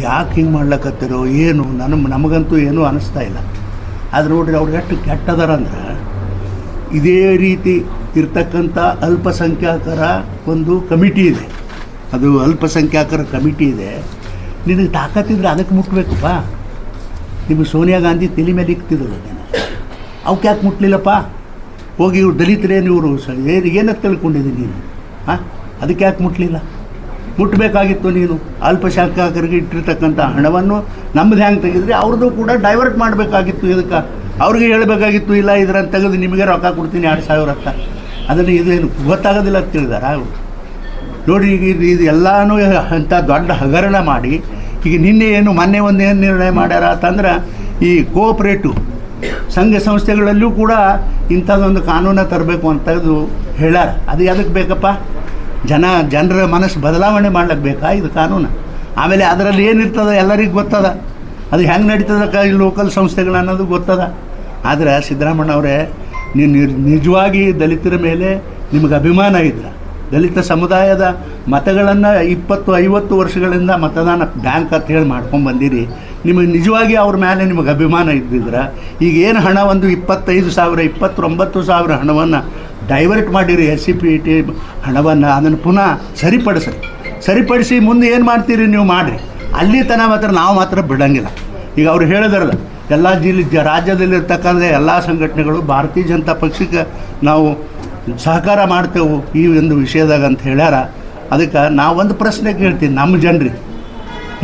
ಯಾಕೆ ಹಿಂಗೆ ಮಾಡ್ಲಕತ್ತಿರೋ ಏನು ನನ್ನ ನಮಗಂತೂ ಏನೂ ಅನಿಸ್ತಾ ಇಲ್ಲ. ಆದ್ರೆ ನೋಡ್ರಿ ಅವ್ರಿಗೆ ಎಷ್ಟು ಕೆಟ್ಟದಾರ ಅಂದ್ರೆ, ಇದೇ ರೀತಿ ಇರ್ತಕ್ಕಂಥ ಅಲ್ಪಸಂಖ್ಯಾತರ ಒಂದು ಕಮಿಟಿ ಇದೆ. ಅದು ಅಲ್ಪಸಂಖ್ಯಾತರ ಕಮಿಟಿ ಇದೆ. ನಿನಗೆ ತಾಕತ್ತಿದ್ರೆ ಅದಕ್ಕೆ ಮುಟ್ಬೇಕಪ್ಪ. ನಿಮಗೆ ಸೋನಿಯಾ ಗಾಂಧಿ ತಲೆ ಮೇಲೆ ಇಕ್ತಿದ್ರು ಅವಕ್ಕೆ ಯಾಕೆ ಮುಟ್ಲಿಲ್ಲಪ್ಪ? ಹೋಗಿ ಇವ್ರು ದಲಿತರೇನು ಇವರು? ಏನು ಏನಕ್ಕೆ ತಿಳ್ಕೊಂಡಿದ್ದೀನಿ ನೀನು? ಹಾಂ? ಅದಕ್ಕೆ ಯಾಕೆ ಮುಟ್ಲಿಲ್ಲ? ಮುಟ್ಟಬೇಕಾಗಿತ್ತು ನೀನು. ಅಲ್ಪಸಂಖ್ಯಾತರಿಗೆ ಇಟ್ಟಿರ್ತಕ್ಕಂಥ ಹಣವನ್ನು ನಮ್ಮದು ಹ್ಯಾಂಗೆ ತೆಗೆದ್ರೆ ಅವ್ರದ್ದು ಕೂಡ ಡೈವರ್ಟ್ ಮಾಡಬೇಕಾಗಿತ್ತು ಇದಕ್ಕೆ. ಅವ್ರಿಗೆ ಹೇಳಬೇಕಾಗಿತ್ತು, ಇಲ್ಲ ಇದ್ರಂತ ತೆಗೆದು ನಿಮಗೆ ರೊಕ್ಕ ಕೊಡ್ತೀನಿ ಎರಡು ಸಾವಿರ ಅಂತ. ಅದನ್ನು ಇದೇನು ಗೊತ್ತಾಗೋದಿಲ್ಲ ಅಂತ ತಿಳಿದಾರ ನೋಡಿ, ಈಗ ಇದು ಇದು ಎಲ್ಲನೂ ಅಂಥ ದೊಡ್ಡ ಹಗರಣ ಮಾಡಿ, ಈಗ ನಿನ್ನೆ ಏನು, ಮೊನ್ನೆ ಒಂದು ಏನು ನಿರ್ಣಯ ಮಾಡ್ಯಾರ ಅಂತಂದ್ರೆ ಈ ಕೋಆಪ್ರೇಟಿವ್ ಸಂಘ ಸಂಸ್ಥೆಗಳಲ್ಲೂ ಕೂಡ ಇಂಥದ್ದೊಂದು ಕಾನೂನ ತರಬೇಕು ಅಂತದ್ದು ಹೇಳ್ಯಾರ. ಅದು ಎದಕ್ಕೆ ಬೇಕಪ್ಪ? ಜನ, ಜನರ ಮನಸ್ಸು ಬದಲಾವಣೆ ಮಾಡ್ಲಿಕ್ಕೆ ಬೇಕಾ? ಇದು ಕಾನೂನು. ಆಮೇಲೆ ಅದರಲ್ಲಿ ಏನಿರ್ತದೆ ಎಲ್ಲರಿಗೂ ಗೊತ್ತದ. ಅದು ಹೆಂಗೆ ನಡೀತದ ಕ, ಈ ಲೋಕಲ್ ಸಂಸ್ಥೆಗಳು ಅನ್ನೋದು ಗೊತ್ತದ. ಆದರೆ ಸಿದ್ದರಾಮಣ್ಣವರೇ ನೀವು ನಿಜವಾಗಿ ದಲಿತರ ಮೇಲೆ ನಿಮಗೆ ಅಭಿಮಾನ ಇದ್ರ. ದಲಿತ ಸಮುದಾಯದ ಮತಗಳನ್ನು ಇಪ್ಪತ್ತು, ಐವತ್ತು ವರ್ಷಗಳಿಂದ ಮತದಾನ ಬ್ಯಾಂಕ್ ಅಂತ ಹೇಳಿ ಮಾಡ್ಕೊಂಡು ಬಂದಿರಿ. ನಿಮಗೆ ನಿಜವಾಗಿ ಅವ್ರ ಮೇಲೆ ನಿಮಗೆ ಅಭಿಮಾನ ಇದ್ದಿದ್ರೆ. ಈಗ ಏನು ಹಣ ಒಂದು ಇಪ್ಪತ್ತೈದು ಸಾವಿರ, ಇಪ್ಪತ್ತೊಂಬತ್ತು ಸಾವಿರ ಹಣವನ್ನು ಡೈವರ್ಟ್ ಮಾಡಿರಿ ಎಸ್ ಸಿ ಪಿ ಟಿ ಹಣವನ್ನು, ಅದನ್ನು ಪುನಃ ಸರಿಪಡಿಸ್ರಿ ಸರಿಪಡಿಸಿ ಮುಂದೆ ಏನು ಮಾಡ್ತೀರಿ ನೀವು ಮಾಡಿರಿ. ಅಲ್ಲಿ ತನಕ ಮಾತ್ರ ನಾವು ಮಾತ್ರ ಬಿಡಂಗಿಲ್ಲ. ಈಗ ಅವ್ರು ಹೇಳಿದ್ರಲ್ಲ, ಎಲ್ಲ ಜಿಲ್ಲೆ ರಾಜ್ಯದಲ್ಲಿರ್ತಕ್ಕಂಥ ಎಲ್ಲ ಸಂಘಟನೆಗಳು ಭಾರತೀಯ ಜನತಾ ಪಕ್ಷಕ್ಕೆ ನಾವು ಸಹಕಾರ ಮಾಡ್ತೇವೆ ಈ ಒಂದು ವಿಷಯದಾಗ ಅಂತ ಹೇಳ್ಯಾರ. ಅದಕ್ಕೆ ನಾವೊಂದು ಪ್ರಶ್ನೆ ಕೇಳ್ತೀನಿ ನಮ್ಮ ಜನರಿ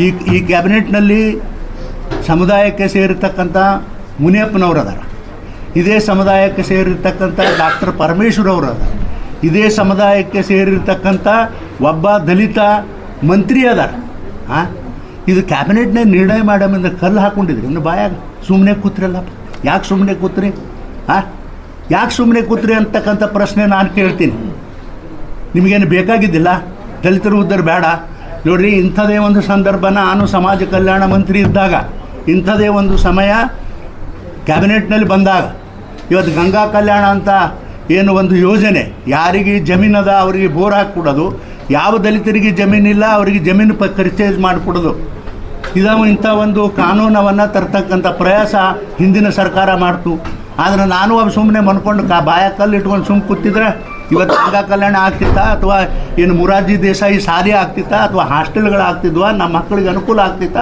ಈ ಈ ಕ್ಯಾಬಿನೆಟ್ನಲ್ಲಿ ಸಮುದಾಯಕ್ಕೆ ಸೇರಿರ್ತಕ್ಕಂಥ ಮುನಿಯಪ್ಪನವ್ರು ಅದಾರ. ಇದೇ ಸಮುದಾಯಕ್ಕೆ ಸೇರಿರ್ತಕ್ಕಂಥ ಡಾಕ್ಟರ್ ಪರಮೇಶ್ವರ್ ಅವರು ಅದಾರ ಇದೇ ಸಮುದಾಯಕ್ಕೆ ಸೇರಿರ್ತಕ್ಕಂಥ ಒಬ್ಬ ದಲಿತ ಮಂತ್ರಿ ಅದ. ಹಾಂ ಇದು ಕ್ಯಾಬಿನೆಟ್ನಾಗ ನಿರ್ಣಯ ಮಾಡಮಿಂದ ಕಲ್ಲು ಹಾಕ್ಕೊಂಡಿದ್ರಿ ಇನ್ನು ಬಾಯಾಗ ಸುಮ್ಮನೆ ಕೂತ್ರಲ್ಲಪ್ಪ. ಯಾಕೆ ಸುಮ್ಮನೆ ಕೂತ್ರಿ? ಹಾಂ ಯಾಕೆ ಸುಮ್ಮನೆ ಕೂತ್ರಿ ಅಂತಕ್ಕಂಥ ಪ್ರಶ್ನೆ ನಾನು ಕೇಳ್ತೀನಿ. ನಿಮಗೇನು ಬೇಕಾಗಿದ್ದಿಲ್ಲ? ದಲಿತರು ಉದ್ದರು ಬೇಡ. ನೋಡ್ರಿ, ಇಂಥದೇ ಒಂದು ಸಂದರ್ಭ ನಾನು ಸಮಾಜ ಕಲ್ಯಾಣ ಮಂತ್ರಿ ಇದ್ದಾಗ, ಇಂಥದೇ ಒಂದು ಸಮಯ ಕ್ಯಾಬಿನೆಟ್ನಲ್ಲಿ ಬಂದಾಗ ಇವತ್ತು ಗಂಗಾ ಕಲ್ಯಾಣ ಅಂತ ಏನು ಒಂದು ಯೋಜನೆ. ಯಾರಿಗೆ ಜಮೀನದ ಅವರಿಗೆ ಬೋರ್ ಹಾಕ್ಬಿಡೋದು, ಯಾವ ದಲಿತರಿಗೆ ಜಮೀನಿಲ್ಲ ಅವರಿಗೆ ಜಮೀನು ಪ ಪರ್ಚೇಸ್ ಮಾಡಿಕೊಡೋದು. ಇದು ಇಂಥ ಒಂದು ಕಾನೂನವನ್ನು ತರ್ತಕ್ಕಂಥ ಪ್ರಯಾಸ ಹಿಂದಿನ ಸರ್ಕಾರ ಮಾಡ್ತು. ಆದರೆ ನಾನು ಒಬ್ಬ ಸುಮ್ಮನೆ ಮನ್ಕೊಂಡು ಕಾ ಬಾಯ ಕಲ್ಲು ಇಟ್ಕೊಂಡು ಸುಮ್ಮನೆ ಕೂತಿದ್ರೆ ಇವತ್ತು ಗಂಗಾ ಕಲ್ಯಾಣ ಆಗ್ತಿತ್ತಾ ಅಥವಾ ಏನು ಮುರಾರ್ಜಿ ದೇಸಾಯಿ ಸಾರಿ ಆಗ್ತಿತ್ತಾ ಅಥವಾ ಹಾಸ್ಟೆಲ್ಗಳು ಆಗ್ತಿದ್ವಾ ನಮ್ಮ ಮಕ್ಕಳಿಗೆ ಅನುಕೂಲ ಆಗ್ತಿತ್ತಾ?